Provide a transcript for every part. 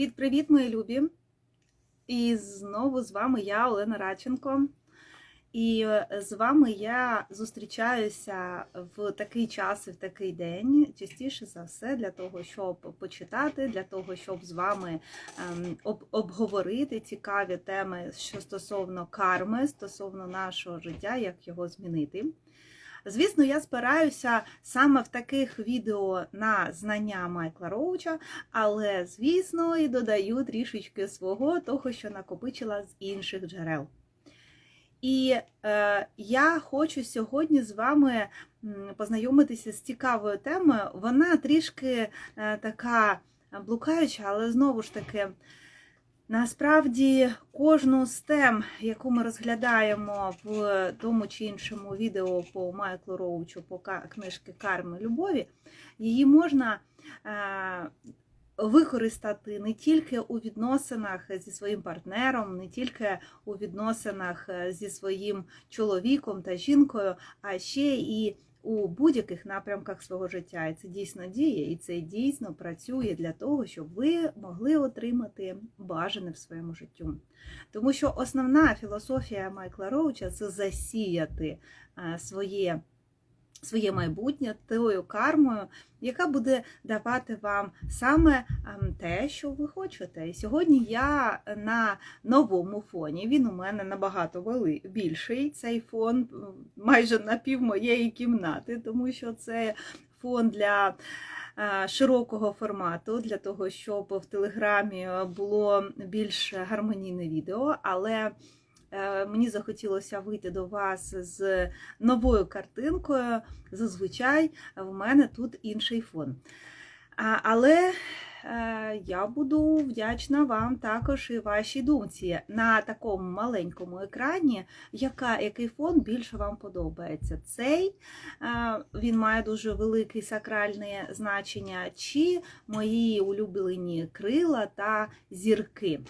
Привіт-привіт, мої любі! І знову з вами я, Олена Радченко. І е, з вами я зустрічаюся в такий час і в такий день, частіше за все, для того, щоб почитати, для того, щоб з вами ем, об- обговорити цікаві теми, що стосовно карми, стосовно нашого життя, як його змінити. Звісно, я спираюся саме в таких відео на знання Майкла Роуча, але, звісно, і додаю трішечки свого, того, що накопичила з інших джерел. І е, я хочу сьогодні з вами познайомитися з цікавою темою. Вона трішки е, така блукаюча, але знову ж таки. Насправді кожну з тем, яку ми розглядаємо в тому чи іншому відео по Майклу Роучу, по книжки Карми любові, її можна е, використати не тільки у відносинах зі своїм партнером, не тільки у відносинах е, зі своїм чоловіком та жінкою, а ще і у будь-яких напрямках свого життя. І це дійсно діє, і це дійсно працює для того, щоб ви могли отримати бажане в своєму життю. Тому що основна філософія Майкла Роуча це засіяти е, своє. Своє майбутнє тою кармою, яка буде давати вам саме ем, те, що ви хочете. І сьогодні я на новому фоні. Він у мене набагато вели- більший. Цей фон майже на пів моєї кімнати, тому що це фон для е, широкого формату, для того, щоб в телеграмі було більш гармонійне відео. Але е, мені захотілося вийти до вас з новою картинкою. Зазвичай в мене тут інший фон. Але е, я буду вдячна вам також і вашій думці на такому маленькому екрані, яка, який фон більше вам подобається. Цей е, він має дуже велике сакральне значення, чи мої улюблені крила та зірки.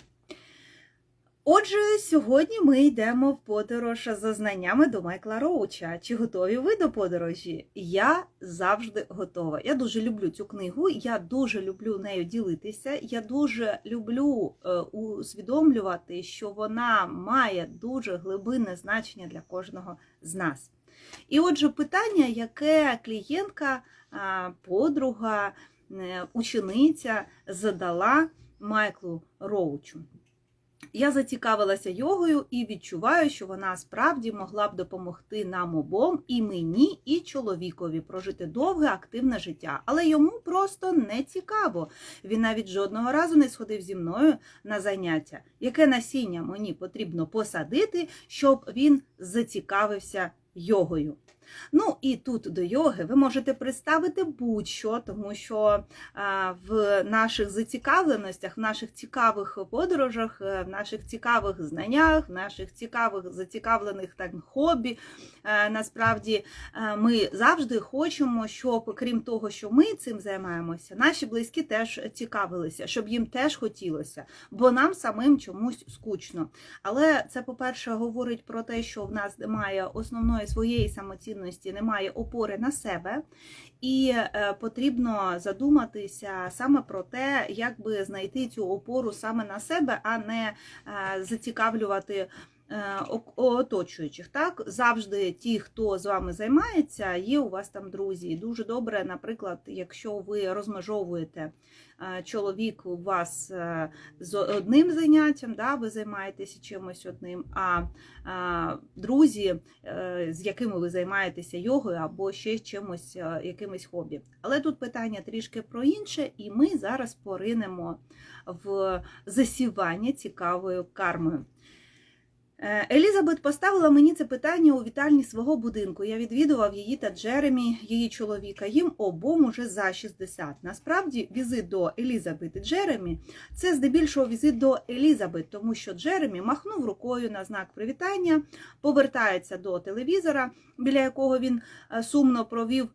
Отже, сьогодні ми йдемо в подорож за знаннями до Майкла Роуча. Чи готові ви до подорожі? Я завжди готова. Я дуже люблю цю книгу, я дуже люблю нею ділитися. Я дуже люблю е, усвідомлювати, що вона має дуже глибинне значення для кожного з нас. І отже, питання, яке клієнтка, а, подруга, е, учениця задала Майклу Роучу. Я зацікавилася йогою і відчуваю, що вона справді могла б допомогти нам обом, і мені, і чоловікові прожити довге активне життя. Але йому просто не цікаво. Він навіть жодного разу не сходив зі мною на заняття. Яке насіння мені потрібно посадити, щоб він зацікавився йогою? Ну і тут до йоги ви можете представити будь-що, тому що в наших зацікавленостях, в наших цікавих подорожах, е, в наших цікавих знаннях, в наших цікавих зацікавлених так, хобі, е, насправді е, ми завжди хочемо, щоб крім того, що ми цим займаємося, наші близькі теж цікавилися, щоб їм теж хотілося, бо нам самим чомусь скучно. Але це, по-перше, говорить про те, що в нас немає основної своєї самоцінності, немає опори на себе, і е, потрібно задуматися саме про те, як би знайти цю опору саме на себе, а не е, зацікавлювати. Е, Оточуючих, так завжди ті, хто з вами займається, є у вас там друзі. І дуже добре, наприклад, якщо ви розмежовуєте е, чоловік у вас е, з одним заняттям, да, ви займаєтеся чимось одним, а друзі, з якими ви займаєтеся йогою або ще чимось, якимось хобі. Але тут питання трішки про інше, і ми зараз поринемо в засівання цікавою кармою. Е, Елізабет поставила мені це питання у вітальні свого будинку. Я відвідував її та Джеремі, її чоловіка. Їм обом уже за 60. Насправді, візит до Елізабет і Джеремі це здебільшого візит до Елізабет, тому що Джеремі махнув рукою на знак привітання, повертається до телевізора, біля якого він е, сумно провів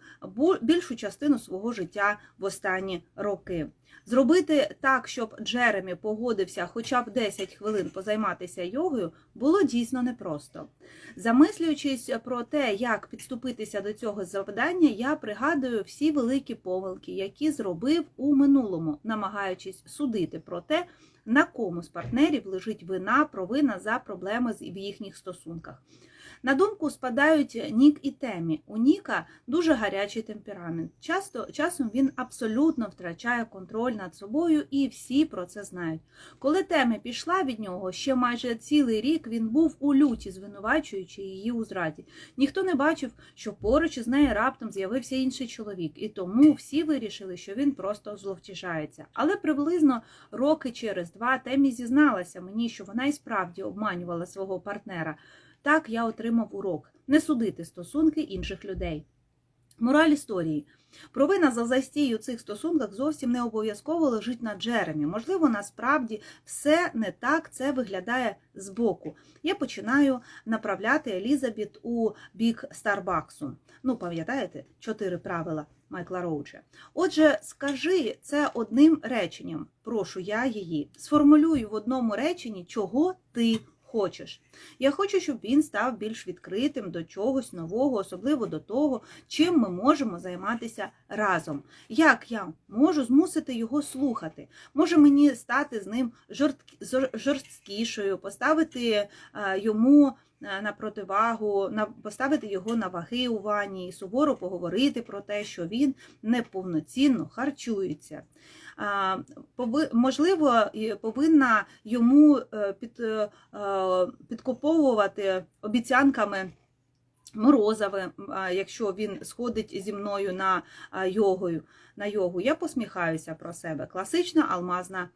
більшу частину свого життя в останні роки. Зробити так, щоб Джеремі погодився хоча б 10 хвилин позайматися йогою, було дійсно непросто. Замислюючись про те, як підступитися до цього завдання, я пригадую всі великі помилки, які зробив у минулому, намагаючись судити про те, на кому з партнерів лежить вина, провина за проблеми в їхніх стосунках. На думку спадають Нік і Темі. У Ніка дуже гарячий темперамент. Часто часом він абсолютно втрачає контроль над собою, і всі про це знають. Коли Темі пішла від нього, ще майже цілий рік він був у люті, звинувачуючи її у зраді. Ніхто не бачив, що поруч із нею раптом з'явився інший чоловік, і тому всі вирішили, що він просто зловтішається. Але приблизно роки через два Темі зізналася мені, що вона і справді обманювала свого партнера. Так я отримав урок не судити стосунки інших людей. Мораль історії. Провина за застій у цих стосунках зовсім не обов'язково лежить на Джеремі. Можливо, насправді все не так це виглядає збоку. Я починаю направляти Елізабет у бік Старбаксу. Ну, пам'ятаєте, чотири правила Майкла Роуча. Отже, скажи це одним реченням. Прошу я її. Сформулюю в одному реченні, чого ти хочеш. Я хочу, щоб він став більш відкритим до чогось нового, особливо до того, чим ми можемо займатися разом. Як я можу змусити його слухати? Може мені стати з ним жорсткішою, поставити е, йому на противагу, на поставити його на ваги у ванні і суворо поговорити про те, що він неповноцінно харчується. Можливо, повинна йому е, під, е, е, підкуповувати обіцянками морозове, якщо він сходить зі мною на йогою, на йогу. Я посміхаюся про себе. Класична алмазна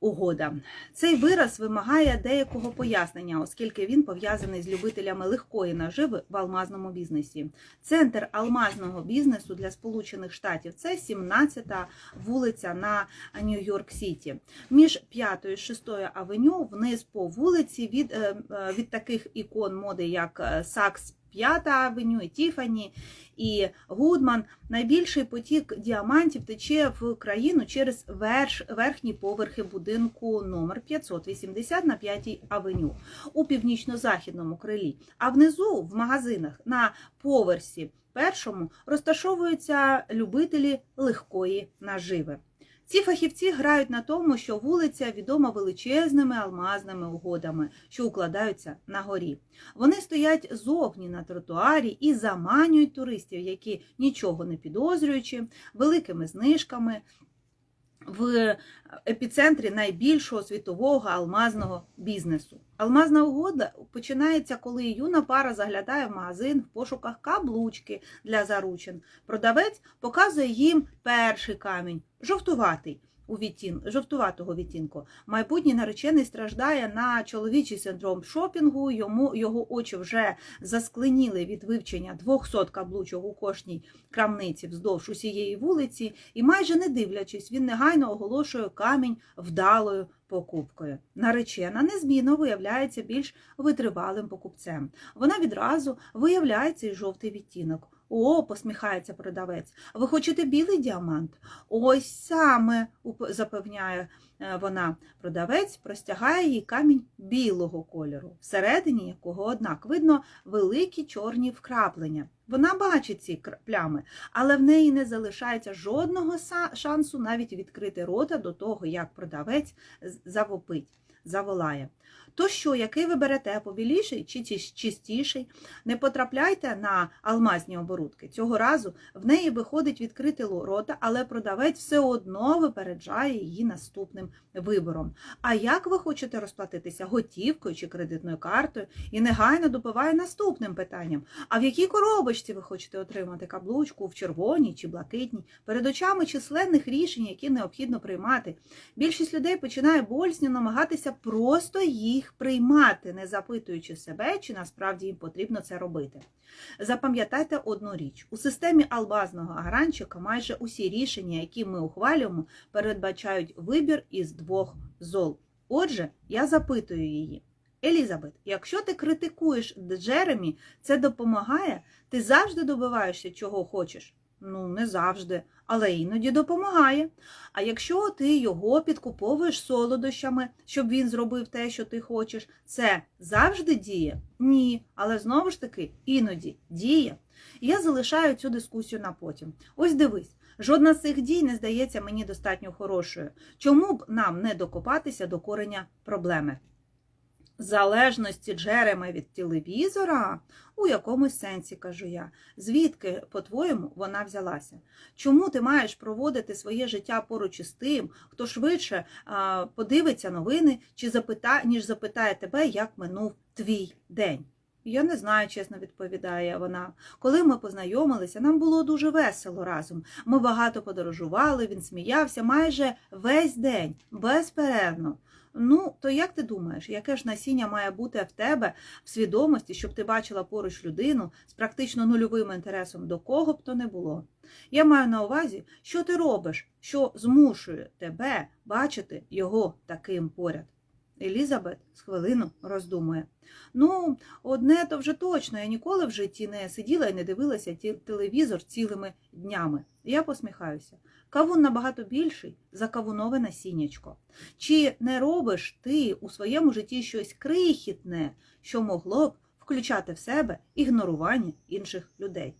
угода. Цей вираз вимагає деякого пояснення, оскільки він пов'язаний з любителями легкої наживи в алмазному бізнесі. Центр алмазного бізнесу для Сполучених Штатів це 17-та вулиця на Нью-Йорк Сіті. Між 5 і 6 авеню вниз по вулиці від, е, е, від таких ікон моди, як е, Сакс. П'ята авеню, і Тіфані, і Гудман. Найбільший потік діамантів тече в країну через верш, верхні поверхи будинку номер 580 на 5 авеню у північно-західному крилі. А внизу, в магазинах, на поверсі першому розташовуються любителі легкої наживи. Ці фахівці грають на тому, що вулиця відома величезними алмазними угодами, що укладаються на горі. Вони стоять зовні на тротуарі і заманюють туристів, які нічого не підозрюючи, великими знижками в епіцентрі найбільшого світового алмазного бізнесу. Алмазна угода починається, коли юна пара заглядає в магазин в пошуках каблучки для заручин. Продавець показує їм перший камінь, жовтуватий. У відтін... жовтуватого відтінку. Майбутній наречений страждає на чоловічий синдром шопінгу. Йому його очі вже заскленіли від вивчення 200 каблучок у кожній крамниці вздовж усієї вулиці, і майже не дивлячись, він негайно оголошує камінь вдалою покупкою. Наречена незмінно виявляється більш витривалим покупцем. Вона відразу виявляє цей жовтий відтінок. О, посміхається продавець. Ви хочете білий діамант? Ось саме, запевняє е, вона. Продавець простягає їй камінь білого кольору, всередині якого, однак, видно великі чорні вкраплення. Вона бачить ці плями, але в неї не залишається жодного шансу навіть відкрити рота до того, як продавець завопить, заволає. То що, який ви берете, побіліший чи чистіший? Не потрапляйте на алмазні оборудки. Цього разу в неї виходить відкрити рота, але продавець все одно випереджає її наступним вибором. А як ви хочете розплатитися готівкою чи кредитною картою? І негайно допиває наступним питанням: а в якій коробочці ви хочете отримати каблучку в червоній чи блакитній? Перед очами численних рішень, які необхідно приймати. Більшість людей починає болісно намагатися просто їх приймати, не запитуючи себе, чи насправді їм потрібно це робити. Запам'ятайте одну річ: у системі албазного агранчика майже усі рішення, які ми ухвалюємо, передбачають вибір із двох зол. Отже, я запитую її. Елізабет, якщо ти критикуєш Джеремі, це допомагає, ти завжди добиваєшся, чого хочеш. Ну, не завжди, але іноді допомагає. А якщо ти його підкуповуєш солодощами, щоб він зробив те, що ти хочеш, це завжди діє? Ні. Але знову ж таки, іноді діє. Я залишаю цю дискусію на потім. Ось дивись. Жодна з цих дій не здається мені достатньо хорошою. Чому б нам не докопатися до кореня проблеми? Залежності Джерема від телевізора у якомусь сенсі, кажу я. Звідки, по-твоєму, вона взялася? Чому ти маєш проводити своє життя поруч із тим, хто швидше подивиться новини, чи запита, ніж запитає тебе, як минув твій день? Я не знаю, чесно відповідає вона. Коли ми познайомилися, нам було дуже весело разом. Ми багато подорожували, він сміявся майже весь день, безперервно. Ну, то як ти думаєш, яке ж насіння має бути в тебе в свідомості, щоб ти бачила поруч людину з практично нульовим інтересом до кого б то не було? Я маю на увазі, що ти робиш, що змушує тебе бачити його таким поряд. Елізабет з хвилину роздумує. Ну, одне то вже точно, я ніколи в житті не сиділа і не дивилася телевізор цілими днями. Я посміхаюся. Кавун набагато більший за кавунове насіннячко. Чи не робиш ти у своєму житті щось крихітне, що могло б включати в себе ігнорування інших людей?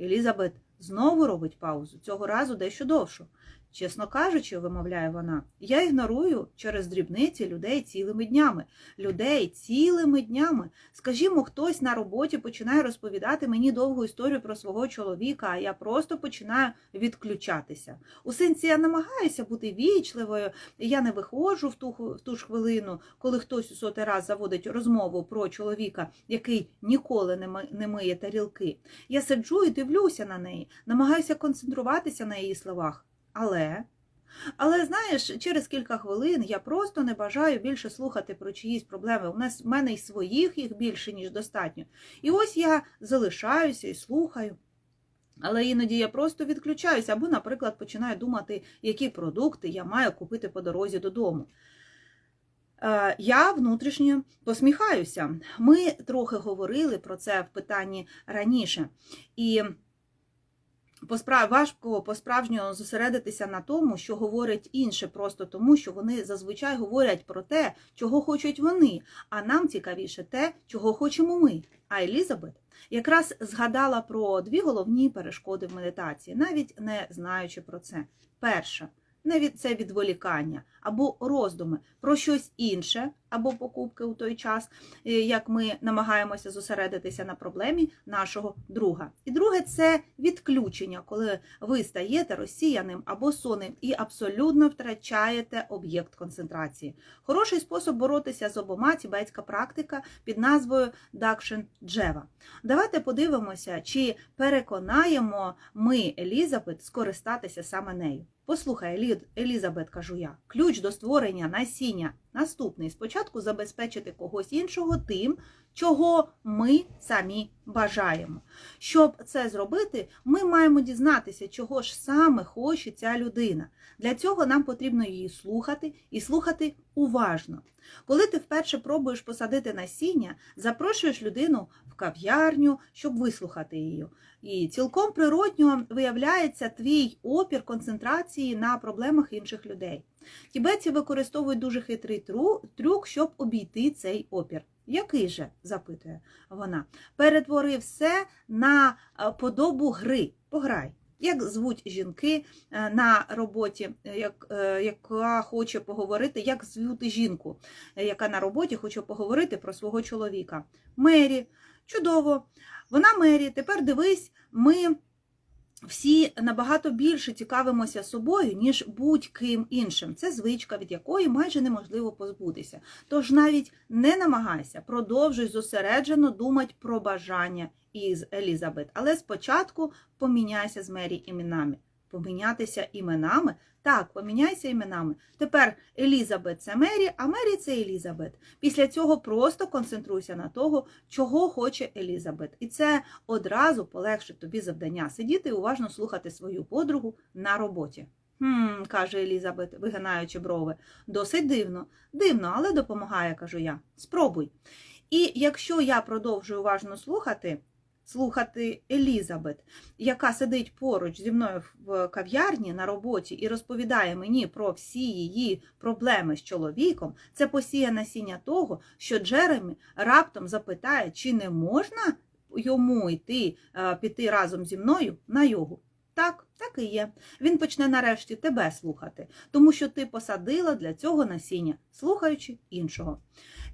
Елізабет знову робить паузу, цього разу дещо довшу. Чесно кажучи, вимовляє вона, я ігнорую через дрібниці людей цілими днями. Людей цілими днями. Скажімо, хтось на роботі починає розповідати мені довгу історію про свого чоловіка, а я просто починаю відключатися. У сенсі я намагаюся бути вічливою, я не виходжу в ту, в ту ж хвилину, коли хтось у сотий раз заводить розмову про чоловіка, який ніколи не не миє тарілки. Я сиджу і дивлюся на неї, намагаюся концентруватися на її словах. Але. Але знаєш, через кілька хвилин я просто не бажаю більше слухати про чиїсь проблеми. У нас в мене й своїх їх більше, ніж достатньо. І ось я залишаюся і слухаю. Але іноді я просто відключаюся або, наприклад, починаю думати, які продукти я маю купити по дорозі додому. Е, Я внутрішньо посміхаюся. Ми трохи говорили про це в питанні раніше. І. важко по-справжньому зосередитися на тому, що говорять інші, просто тому, що вони зазвичай говорять про те, чого хочуть вони, а нам цікавіше те, чого хочемо ми. А Елізабет якраз згадала про дві головні перешкоди в медитації, навіть не знаючи про це. Перша це відволікання або роздуми про щось інше, або покупки у той час, е, як ми намагаємося зосередитися на проблемі нашого друга. І друге це відключення, коли ви стаєте розсіяним або сонним і абсолютно втрачаєте об'єкт концентрації. Хороший спосіб боротися з обома тібетська практика під назвою Дакшин Джева. Давайте подивимося, чи переконаємо ми Елізабет скористатися саме нею. Послухай, Елі- Елізабет, кажу я, ключ до створення насіння наступний. Спочатку забезпечити когось іншого тим, чого ми самі бажаємо. Щоб це зробити, ми маємо дізнатися, чого ж саме хоче ця людина. Для цього нам потрібно її слухати і слухати уважно. Коли ти вперше пробуєш посадити насіння, запрошуєш людину в кав'ярню, щоб вислухати її. І цілком природньо виявляється твій опір концентрації на проблемах інших людей. Тібетці використовують дуже хитрий трюк, щоб обійти цей опір. Який же? запитує вона. Перетвори все на е, подобу гри. Пограй. Як звуть жінки е, на роботі, е, як, яка хоче поговорити, як звути жінку, яка на роботі хоче поговорити про свого чоловіка? Мері. Чудово. Вона Мері. Тепер дивись, ми всі набагато більше цікавимося собою, ніж будь-ким іншим. Це звичка, від якої майже неможливо позбутися. Тож навіть не намагайся, продовжуй зосереджено думати про бажання із Елізабет. Але спочатку поміняйся з Мері іменами. Помінятися іменами? Так, поміняйся іменами. Тепер Елізабет це Мері, а Мері це Елізабет. Після цього просто концентруйся на того, чого хоче Елізабет. І це одразу полегшить тобі завдання сидіти і уважно слухати свою подругу на роботі. Хм, каже Елізабет, вигинаючи брови. Досить дивно. Дивно, але допомагає, кажу я. Спробуй. І якщо я продовжую уважно слухати, слухати Елізабет, яка сидить поруч зі мною в кав'ярні на роботі і розповідає мені про всі її проблеми з чоловіком, це посіє насіння того, що Джеремі раптом запитає, чи не можна йому йти е, піти разом зі мною на йогу. Так, так і є. Він почне нарешті тебе слухати, тому що ти посадила для цього насіння, слухаючи іншого.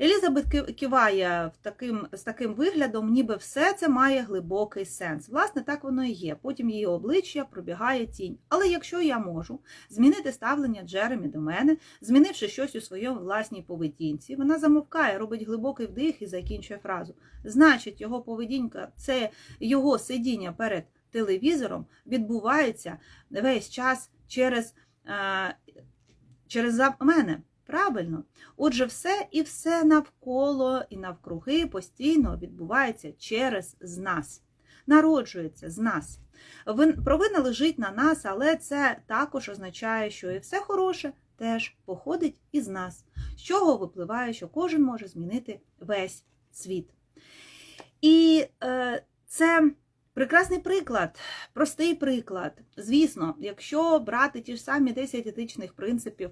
Елізабет киває в таким, з таким виглядом, ніби все це має глибокий сенс. Власне, так воно і є. Потім її обличчя пробігає тінь. Але якщо я можу змінити ставлення Джеремі до мене, змінивши щось у своїй власній поведінці, вона замовкає, робить глибокий вдих і закінчує фразу. Значить, його поведінка це його сидіння перед телевізором відбувається весь час через, е, через мене. Правильно. Отже, все і все навколо і навкруги постійно відбувається через з нас, народжується з нас. Провина лежить на нас, але це також означає, що і все хороше теж походить із нас, з чого випливає, що кожен може змінити весь світ. І е, це прекрасний приклад, простий приклад. Звісно, якщо брати ті ж самі 10 етичних принципів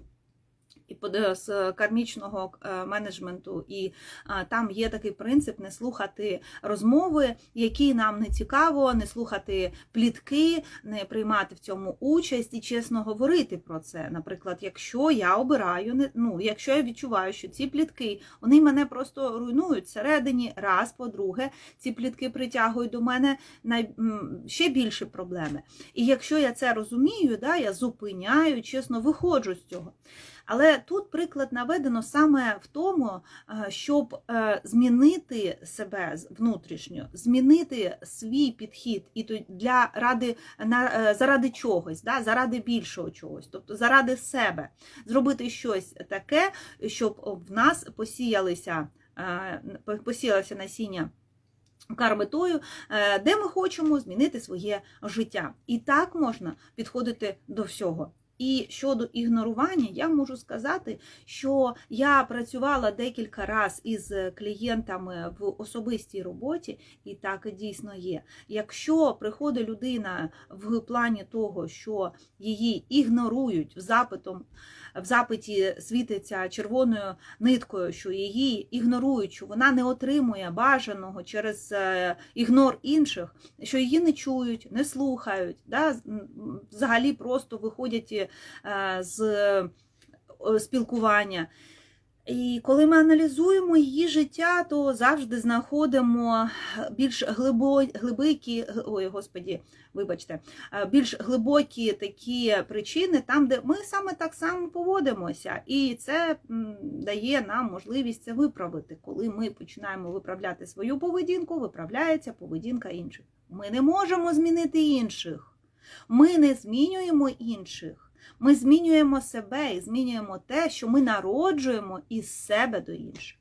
і з кармічного е, менеджменту, і там є такий принцип не слухати розмови, які нам не цікаво, не слухати плітки, не приймати в цьому участь і чесно говорити про це. Наприклад, якщо я обираю, ну, якщо я відчуваю, що ці плітки вони мене просто руйнують всередині, раз, по-друге, ці плітки притягують до мене най... ще більше проблеми. І якщо я це розумію, да, я зупиняю, чесно виходжу з цього. Але тут приклад наведено саме в тому, е, щоб е, змінити себе внутрішньо, змінити свій підхід і для ради на е, заради чогось, да, заради більшого чогось, тобто заради себе, зробити щось таке, щоб в нас посіялися, посіялося насіння. Карметою, де ми хочемо змінити своє життя. І так можна підходити до всього. І щодо ігнорування, я можу сказати, що я працювала декілька разів із клієнтами в особистій роботі, і так дійсно є. Якщо приходить людина в плані того, що її ігнорують запитом, в запиті світиться червоною ниткою, що її ігнорують, що вона не отримує бажаного через е, ігнор інших, що її не чують, не слухають, да, взагалі просто виходять е, з е, спілкування. І коли ми аналізуємо її життя, то завжди знаходимо більш глибо, глибокі, ой, господі, вибачте, е, більш глибокі такі причини, там, де ми саме так само поводимося, і це дає нам можливість це виправити. Коли ми починаємо виправляти свою поведінку, виправляється поведінка інших. Ми не можемо змінити інших. Ми не змінюємо інших. Ми змінюємо себе і змінюємо те, що ми народжуємо із себе до інших.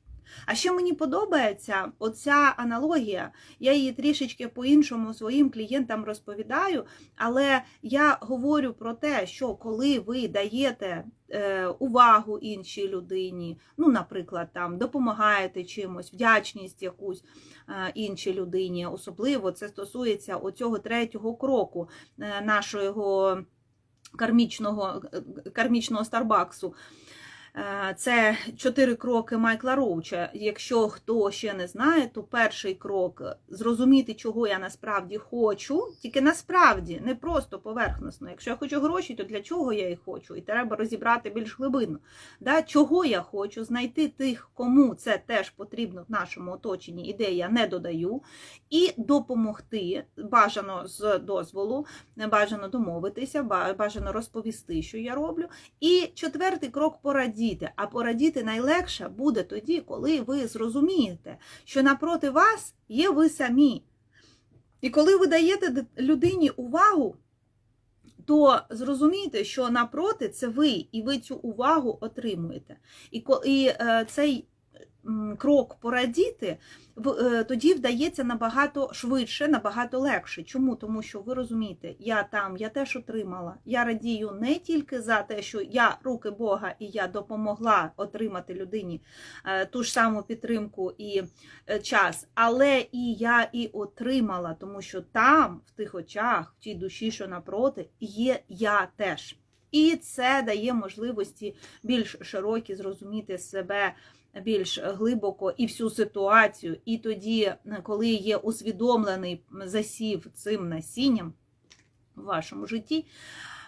А що мені подобається, оця аналогія, я її трішечки по-іншому своїм клієнтам розповідаю, але я говорю про те, що коли ви даєте е, увагу іншій людині, ну, наприклад, там допомагаєте чимось, вдячність якусь е, іншій людині, особливо це стосується оцього третього кроку е, нашого кармічного, кармічного Старбаксу. Е, Це чотири кроки Майкла Роуча. Якщо хто ще не знає, то перший крок зрозуміти, чого я насправді хочу, тільки насправді, не просто поверхносно. Якщо я хочу гроші, то для чого я їх хочу? І треба розібрати більш глибинно. Да? Чого я хочу, знайти тих, кому це теж потрібно в нашому оточенні, і де я не додаю, і допомогти, бажано з дозволу, бажано домовитися, бажано розповісти, що я роблю. І четвертий крок порадіти. А порадіти найлегше буде тоді, коли ви зрозумієте, що напроти вас є ви самі. І коли ви даєте людині увагу, то зрозумійте, що напроти це ви, і ви цю увагу отримуєте. І, і е, цей крок порадіти, е, тоді вдається набагато швидше, набагато легше. Чому? Тому що ви розумієте, я там, я теж отримала. Я радію не тільки за те, що я руки Бога і я допомогла отримати людині е, ту ж саму підтримку і е, час, але і я і отримала, тому що там, в тих очах, в тій душі, що напроти, є я теж. І це дає можливості більш широкі зрозуміти себе більш глибоко і всю ситуацію. І тоді, коли є усвідомлений засів цим насінням в вашому житті,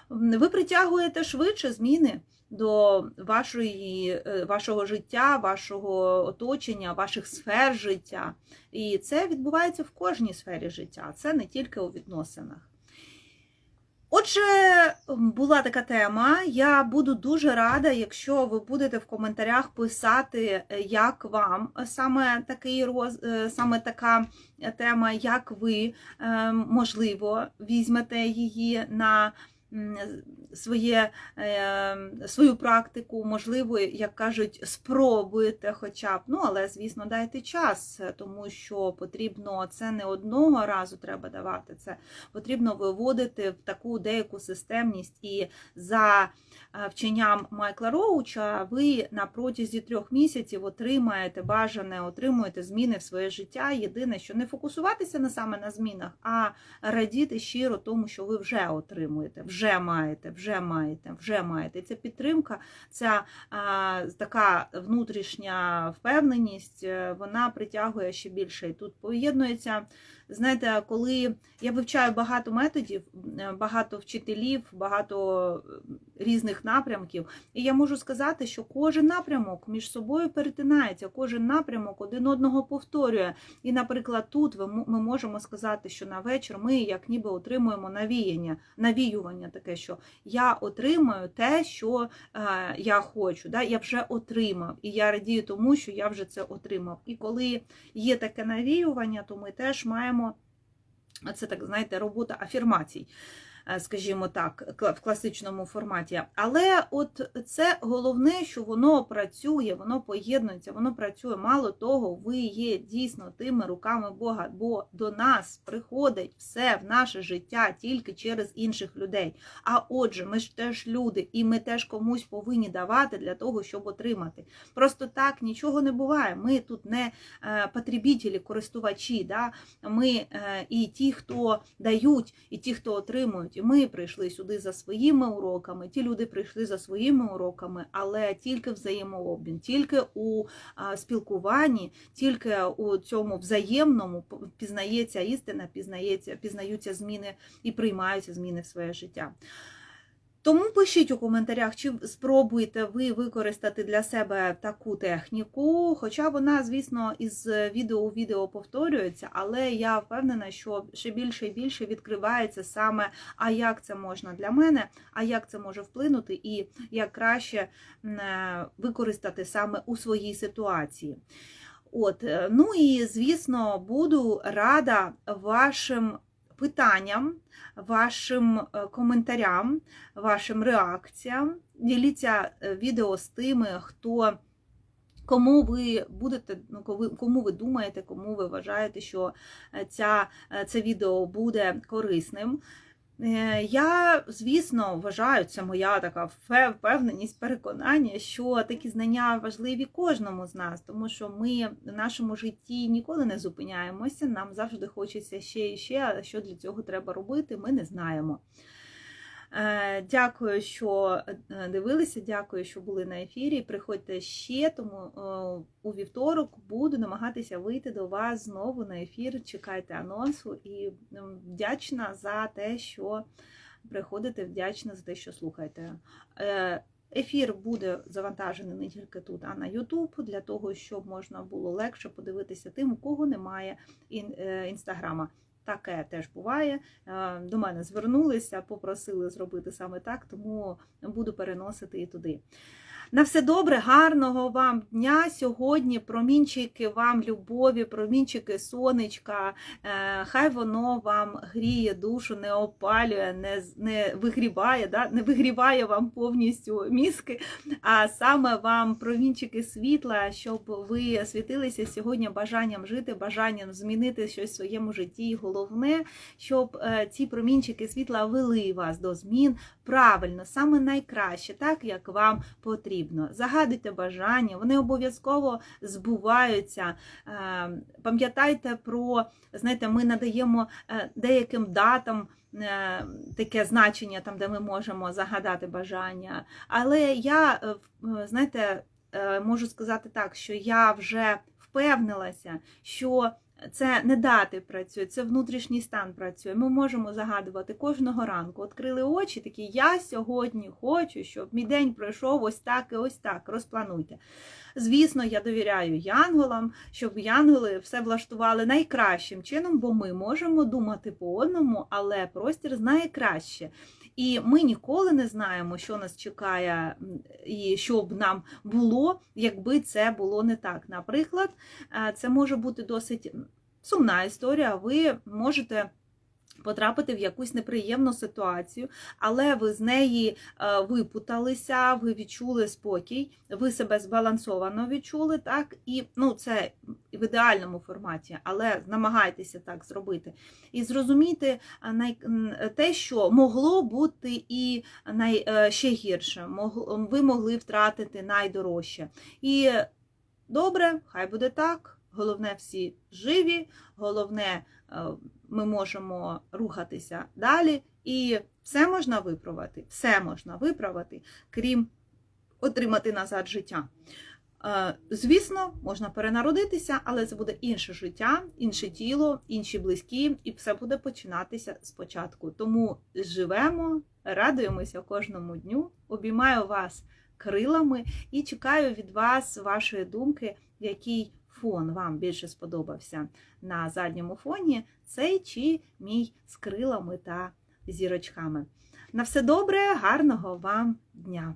ви притягуєте швидше зміни до вашої, е, вашого життя, вашого оточення, ваших сфер життя. І це відбувається в кожній сфері життя, це не тільки у відносинах. Отже, була така тема. Я буду дуже рада, якщо ви будете в коментарях писати, е, як вам саме такий роз... е, саме така тема, як ви е, можливо візьмете її на своє, е, свою практику, можливо, як кажуть, спробуєте хоча б. Ну, але, звісно, дайте час, тому що потрібно це не одного разу треба давати, це потрібно виводити в таку деяку системність. І за е, вченням Майкла Роуча ви на протязі трьох місяців отримаєте бажане, отримуєте зміни в своє життя. Єдине, що не фокусуватися на саме на змінах, а радіти щиро тому, що ви вже отримуєте, вже маєте, вже маєте, вже маєте. І ця підтримка, ця а, така внутрішня впевненість, е, вона притягує ще більше. І тут поєднується. Знаєте, коли я вивчаю багато методів, е, багато вчителів, багато е, різних напрямків, і я можу сказати, що кожен напрямок між собою перетинається, кожен напрямок один одного повторює. І, наприклад, тут ми можемо сказати, що на вечір ми як ніби отримуємо навіяння, навіювання таке, що я отримую те, що е, я хочу. Да? Я вже отримав, і я радію тому, що я вже це отримав. І коли є таке навіювання, то ми теж маємо це так, знаєте, робота афірмацій. Е, Скажімо так, в класичному форматі. Але от це головне, що воно працює, воно поєднується, воно працює. Мало того, ви є дійсно тими руками Бога, бо до нас приходить все в наше життя тільки через інших людей. А отже, ми ж теж люди, і ми теж комусь повинні давати для того, щоб отримати. Просто так нічого не буває. Ми тут не е, потребітелі, користувачі. Да? Ми е, і ті, хто дають, і ті, хто отримують. І ми прийшли сюди за своїми уроками, ті люди прийшли за своїми уроками, але тільки взаємообмін, тільки у спілкуванні, тільки у цьому взаємному пізнається істина, пізнається, пізнаються зміни і приймаються зміни в своє життя. Тому пишіть у коментарях, чи спробуєте ви використати для себе таку техніку. Хоча вона, звісно, із відео у відео повторюється, але я впевнена, що ще більше і більше відкривається саме, а як це можна для мене, а як це може вплинути, і як краще е, використати саме у своїй ситуації. От, е, ну і звісно, буду рада вашим питанням, вашим е, коментарям, вашим реакціям. Діліться е, відео з тими, хто. Кому ви будете, ну кому ви думаєте, кому ви вважаєте, що е, ця, це відео буде корисним. Е, Я, звісно, вважаю, це моя така впевненість, переконання, що такі знання важливі кожному з нас, тому що ми в нашому житті ніколи не зупиняємося, нам завжди хочеться ще і ще, а що для цього треба робити, ми не знаємо. Е, Дякую, що е, дивилися, дякую, що були на ефірі. Приходьте ще, тому е, у вівторок буду намагатися вийти до вас знову на ефір. Чекайте анонсу і вдячна за те, що приходите, вдячна за те, що слухаєте. Ефір буде завантажений не тільки тут, а на YouTube, для того, щоб можна було легше подивитися тим, у кого немає інстаграма. Таке теж буває. Е, До мене звернулися, попросили зробити саме так, тому буду переносити і туди. На все добре, гарного вам дня сьогодні. Промінчики вам любові, промінчики сонечка. Е, Хай воно вам гріє душу, не опалює, не, не вигріває, да? не вигріває вам повністю мізки, а саме вам промінчики світла, щоб ви світилися сьогодні бажанням жити, бажанням змінити щось в своєму житті. І головне, щоб е, ці промінчики світла вели вас до змін правильно, саме найкраще, так як вам потрібно. Загадуйте бажання, вони обов'язково збуваються. Е, Пам'ятайте про, знаєте, ми надаємо е, деяким датам. е, Таке значення, там, де ми можемо загадати бажання. Але я, знаєте, можу сказати так, що я вже впевнилася, що це не дати працює, це внутрішній стан працює. Ми можемо загадувати кожного ранку. Відкрили очі, такі я сьогодні хочу, щоб мій день пройшов ось так і ось так. Розплануйте. Звісно, я довіряю янголам, щоб янголи все влаштували найкращим чином, бо ми можемо думати по одному, але простір знає краще. І ми ніколи не знаємо, що нас чекає, і що б нам було, якби це було не так. Наприклад, е, це може бути досить сумна історія. Ви можете. Потрапити в якусь неприємну ситуацію, але ви з неї е, випуталися, ви відчули спокій, ви себе збалансовано відчули, так і ну це в ідеальному форматі, але намагайтеся так зробити. І зрозуміти най... те, що могло бути і най... е, ще гірше. Ви могли втратити найдорожче. І добре, хай буде так. Головне, всі живі, головне, е, ми можемо рухатися далі, і все можна виправити, все можна виправити, крім отримати назад життя. Е, Звісно, можна перенародитися, але це буде інше життя, інше тіло, інші близькі, і все буде починатися спочатку. Тому живемо, радуємося кожному дню, обіймаю вас крилами і чекаю від вас вашої думки, який фон вам більше сподобався на задньому фоні, цей чи мій з крилами та зірочками. На все добре, гарного вам дня!